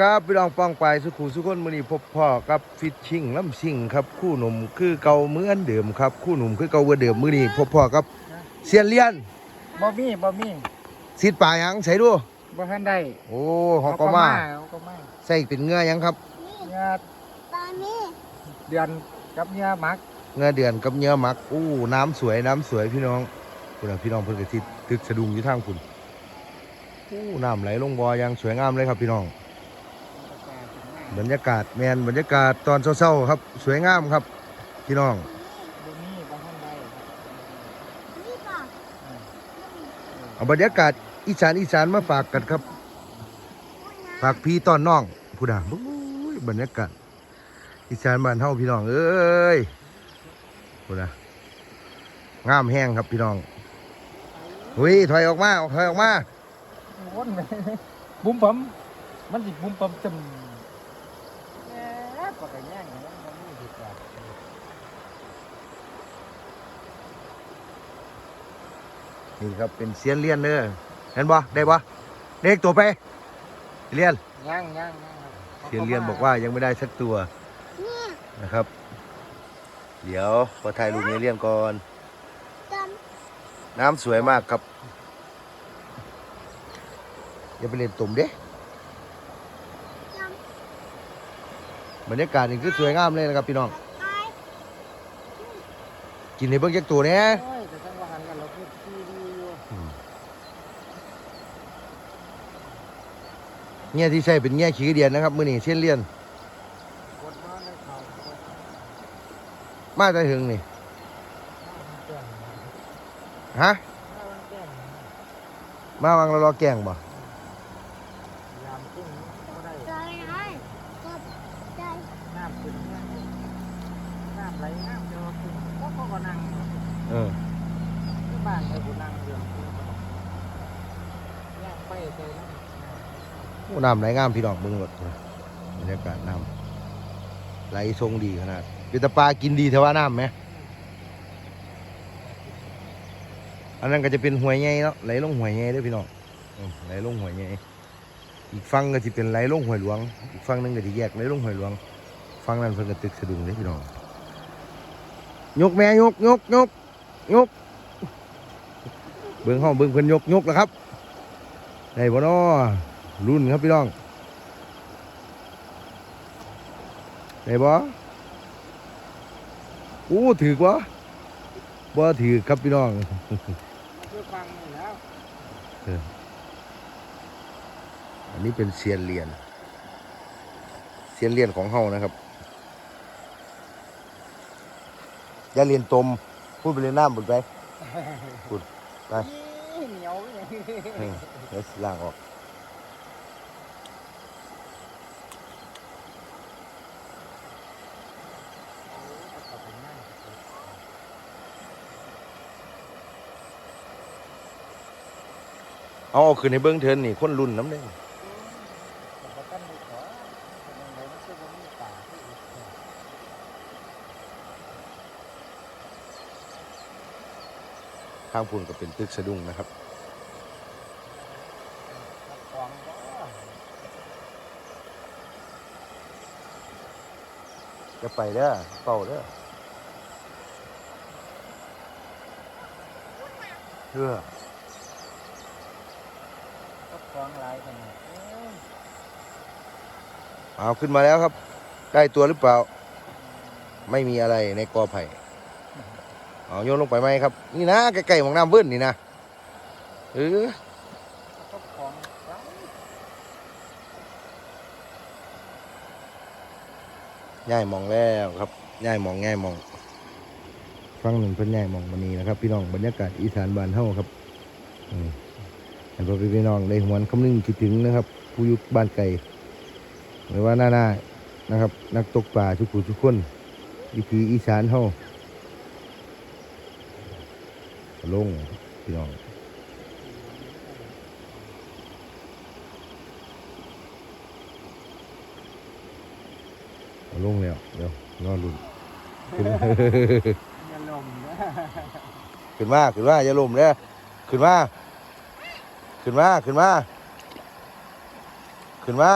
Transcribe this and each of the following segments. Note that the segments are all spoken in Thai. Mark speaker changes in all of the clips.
Speaker 1: ครับพี่น้องป้องไปสุขุสุขคนมือนี้พบพ่อกับฟิชชิงลำชิงครับคู่หนุ่มคือเก่าเหมือนเดิมครับคู่หนุ่มคือเก่าเหมือนเดิมมือนี้พบพ่อกับเซียนเลียน
Speaker 2: บ่มีบ่มี
Speaker 1: สิดป่าหยังใส่ดู
Speaker 2: บ่ทันได้
Speaker 1: โอ้ฮอกก็มา
Speaker 2: เอก็มา
Speaker 1: ใส่เป็นเงือหยังครับ
Speaker 2: เนื้อ
Speaker 3: ปลานี่
Speaker 2: เดือนกับเนื้อหมัก
Speaker 1: เงือเดือนกับเงือหมักอู้น้ำสวยน้ำสวยพี่น้องคุณน่ะพี่น้องเพิ่นกระติดตึกสะดุ้งอยู่ทางคุณอู้น้ำไหลลงบ่อยังสวยงามเลยครับพี่น้อง บรรยากาศแมนบรรยากาศตอนเช้าๆครับ สวยงามครับ พี่น้อง
Speaker 2: บ่มีบ่ทันได้
Speaker 3: นี่ป่ะ
Speaker 1: เอาบรรยากาศอีสานอีสานมาฝากกันครับฝากพี่ต้อนน้องผู้ด่าบุ้ยบรรยากาศอีสานบ้านเฮาพี่น้องเอ้ยผู้ด่างามแห้งครับพี่น้องหุยถอยออกมาถอยออกมา
Speaker 2: วนไปบุ้มปั๊มมันสิบุ้มปั๊มจำแห มปากกะแย่งมันบ่มีสิกว่า
Speaker 1: นี่ครับเป็นเสียนเลียนเด้อเห็นบ่ได้บ่เด็กตัวไปเลียน
Speaker 2: ย่างย่างย่างครับ
Speaker 1: เสียนเลียนบอกว่ายังไม่ได้สักตัว
Speaker 3: นี่
Speaker 1: นะครับ เดี๋ยวขอถ่ายรูปนี้เลียนก่อน
Speaker 3: จ
Speaker 1: น้ำสวยมากครับอย่าไปเล่นตุ่มเด้ำ
Speaker 3: จ
Speaker 1: บรรยากาศนี่คือสวยงามเลยนะครับพี่น้องำ
Speaker 3: ไป
Speaker 1: กินในเบิ้งจักตัวเนี้ย
Speaker 2: โอ้ยแต่จังว่าหันกันเราพูดที่ดีอยู่
Speaker 1: เงี้ยที่ใช่เป็นเงี้ยขี้กระเดียนนะครับ มือนี่เช่นเลียน
Speaker 2: กดมาในเขากด
Speaker 1: มาแต่ถึงนี่
Speaker 2: มาแก้ง
Speaker 1: ฮะ
Speaker 2: มาแก้ง
Speaker 1: มาวางรอรอแกงบ่
Speaker 2: ยามขึ้นก็ได้
Speaker 3: ใจไหนกบใจ
Speaker 2: น้ำขึ้นเนี่ยน้ำไหลน้ำเดียวขึ้นก็เขาก็นั่ง
Speaker 1: เออ
Speaker 2: ที่บ้านไปกูนั่งเดือดย่างไปเจอแล้ว
Speaker 1: โอ้น้ำไหลงามพี่น้องเบิ้งรถบรรยากาศน้ำไหลทรงดีขนาดเป็นตะปลากินดีเทว่าน้ำไหมอันนั้นก็จะเป็นหวยใหญ่เนาะไหลลงหวยใหญ่ด้อพี่น้องไหลลงหวยใหญ่อีกฝั่งก็จะเป็นไหลลงหวยหลวง อีกฝั่งหนึงก็จะแยกไหลลงหวยหลวงฝั่งนั้นเพิ่นก็ตึกสะดุ้งเด้อพี่น้องยกแม่ยกยกยกยก เบิ่งห้องเบิ่งเพิ่นยกยกแล้วครับได้บ่นอรุ่นครับพี่น้องได้บ่อู้ถือกวะบ่ถือครับพี่น้อง
Speaker 2: อัน
Speaker 1: นี้เป็นเซียนเรียญเซียนเรียญของเฮานะครับอย่าเรียนตมพูดไปเรียนน้ำบุดไป ไป
Speaker 2: อีเหนียวอย่างนี้
Speaker 1: อืมเดี๋ยวสิล้างออกเอาเอาขึ้นในเบื้องเทินนี่คนรุ่นน้ำเด้ง
Speaker 2: บ่ทันได้ขอมันเลยมันคือบ่มีป่าที่อีกเนี่ย
Speaker 1: ข้างพูนก็เป็นตึกสะดุ้งนะครับจะไปเด้อเป่าเด้อเพื่อ
Speaker 2: ก็กองลายขนาดเอ้ย
Speaker 1: เอาขึ้นมาแล้วครับ ได้ตัวหรือเปล่า ไม่มีอะไรในกอไผ่ เอาโยนลงไปไหมครับ นี่นะใกล้ๆของน้ำเบิ้ลนี่นะเออ
Speaker 2: ก็กองหลาย
Speaker 1: ง่ายมองแล้วครับง่ายมองง่ายมองฟังหนึ่งเพิ่นง่ายมองวันนี้นะครับ พี่น้องบรรยากาศอีสานบ้านเฮาครับอืมให้พ่อพี่น้องได้หวนคำนึงคิดถึงนะครับ ผู้ยุคบ้านไก่หรือว่าหน้าหน้านะครับ นักตกปลาทุกผู้ทุกคนวิถีอีสานเฮา ลงพี่น้องเอาลงแล้วเดี๋ยวรอลุ้นขึ้น
Speaker 2: อย่าลมนะ
Speaker 1: ขึ้นมาขึ้นมาอย่าล้มเด้อขึ้นมาขึ้นมาขึ้นมาขึ้นมา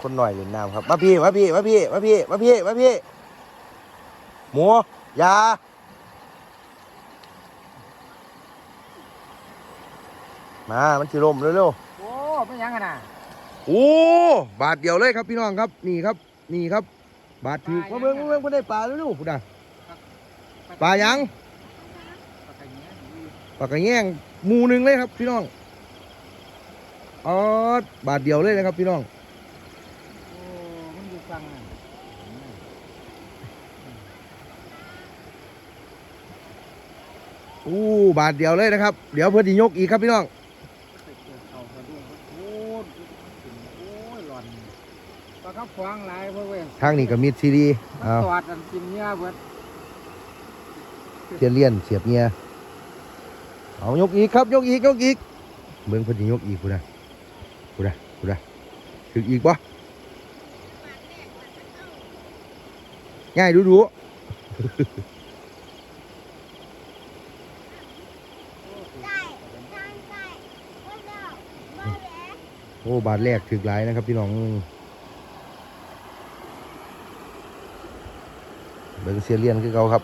Speaker 1: คนหน่อยเล่นน้ำครับ มาพี่ มาพี่ มาพี่ มาพี่ มาพี่ มาพี่ หมูยา มา มันสิลมเร็ว
Speaker 2: โอ้ไม่ยังกันน่ะ
Speaker 1: ๆ โอ้ บาทเดียวเลยครับพี่น้องครับ นี่ครับ นี่ครับ บาทถือมาเบิ่งมาเบิ่งคนได้ปลาเร็วๆพุ่นน่ะปลายัง
Speaker 2: ปลากระเงี้ยดี
Speaker 1: ปลากระแยงหมูหนึ่งเลยครับพี่น้องอ๋อบาทเดียวเลยนะครับพี่น้อง
Speaker 2: โอ้มันอยู่ฟังน่ะ
Speaker 1: อู้บาทเดียวเลยนะครับ เดี๋ยวเพื่อนจะยกอีกครับพี่น้อง
Speaker 2: ไปเจอเขาสะดุ้งโอ้ยโอ้ยหลอนปลาข้าว ฟางหลายเพื่อนเว้ย
Speaker 1: ทางนี้ก็มีซีดี
Speaker 2: มัน
Speaker 1: เอา
Speaker 2: ตอดอันกินเนื้อเบิด
Speaker 1: เทียนเลียนเสียบเงียเอายกอีกครับ ยกอีกยกอีกเบิ่งเพื่อนจะยกอีกกูนะกูนะกูนะถึงอีกปะง่ายดูดู
Speaker 3: ไก่ทางไก่ก็เดาบ้าแล้ว
Speaker 1: โอ้บาทแรกถึกหลายนะครับพี่น้อง บิ่งเสียเลียนคือเขาครับ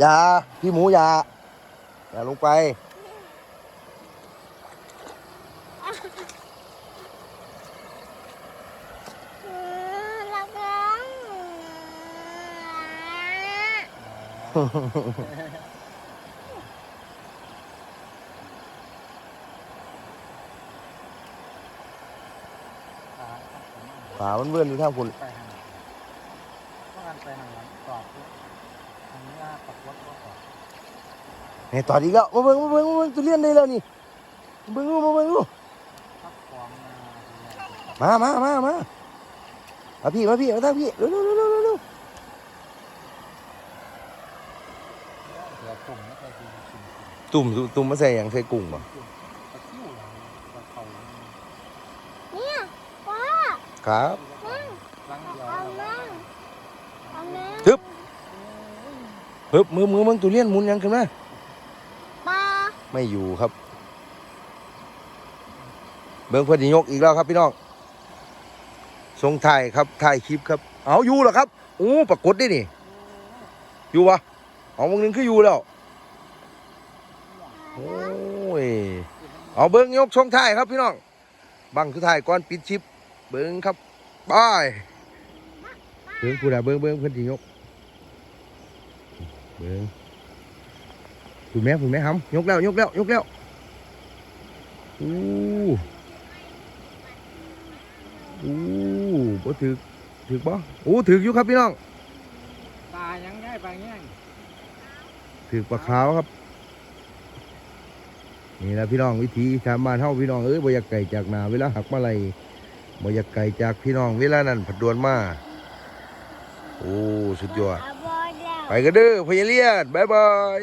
Speaker 1: อยาพี่หมูอยาอย่าลงไป
Speaker 3: อืมรักน้อง
Speaker 1: ฝามันเบื่อนอยู่ทางคุณ
Speaker 2: ไปหันต้องการไปหันหลังตอบทางนี้ปักวัดก็ตอบ
Speaker 1: นี่ตอดอีกแล้วมาเบิ่งมาเบิ่งมาเบิ่งตัวเลียนได้แล้วนี่มาเบิ่งดูมาเบิ่งดู
Speaker 2: พักฟองมา
Speaker 1: มามามามามาพี่มาพี่มาทางพี่เร็วเร็วเร็วเร็วเร็ว
Speaker 2: เดี๋ยวตุ่มไม่เคยกินกิน
Speaker 1: ตุ่มตุ่มตุ่มมาใส่อย่างใส่กุ้งป่ะ
Speaker 2: ปลาคิ้วปลาเขา
Speaker 3: เนี่ยป้า
Speaker 1: ครับ
Speaker 2: ล้างเดียว
Speaker 3: เอามาเอามา
Speaker 1: ทึบเฮ้ยมือมือมึงตัวเลียนหมุนยังขึ้นมา
Speaker 3: ปลา
Speaker 1: ไม่อยู่ครับ เบิ่งเพื่อนยกอีกแล้วครับพี่น้องทรงถ่ายครับถ่ายคลิปครับ เอาอยู่เหรอครับโอ้ปรากฏได้นี่ อยู่วะเอาวงหนึงคืออยู่แล้วโอ้ยเอาเบิ้งยกช่องท้ายครับพี่น้องบังสุดท้ายก่อนปิดชิป เบิ้งครับบายเบิ้งผู้ใดเบิ้งเบิ้งเพื่อนยกเบิ้ง ผู้แม่ผู้แม่หำยกแล้วยกแล้วยกแล้วอู้อู้บ่ถือถือบ่อู้ถืออยู่ครับพี่น้อง
Speaker 2: ปลายังได้ปลาแง่ง
Speaker 1: ถือปลาขาวครับนี่แหละพี่น้องวิธีชาวบ้านเฮาพี่น้องเอ้ยบ่อยากไก่จากนาเวลาหักมาไหลบ่อยากไก่จากพี่น้องเวลานั้นผัดดวนมาโอ้สุดยอด
Speaker 3: เอาบอลแล้ว
Speaker 1: ไปกันเด้อพญาเลียนบ๊ายบาย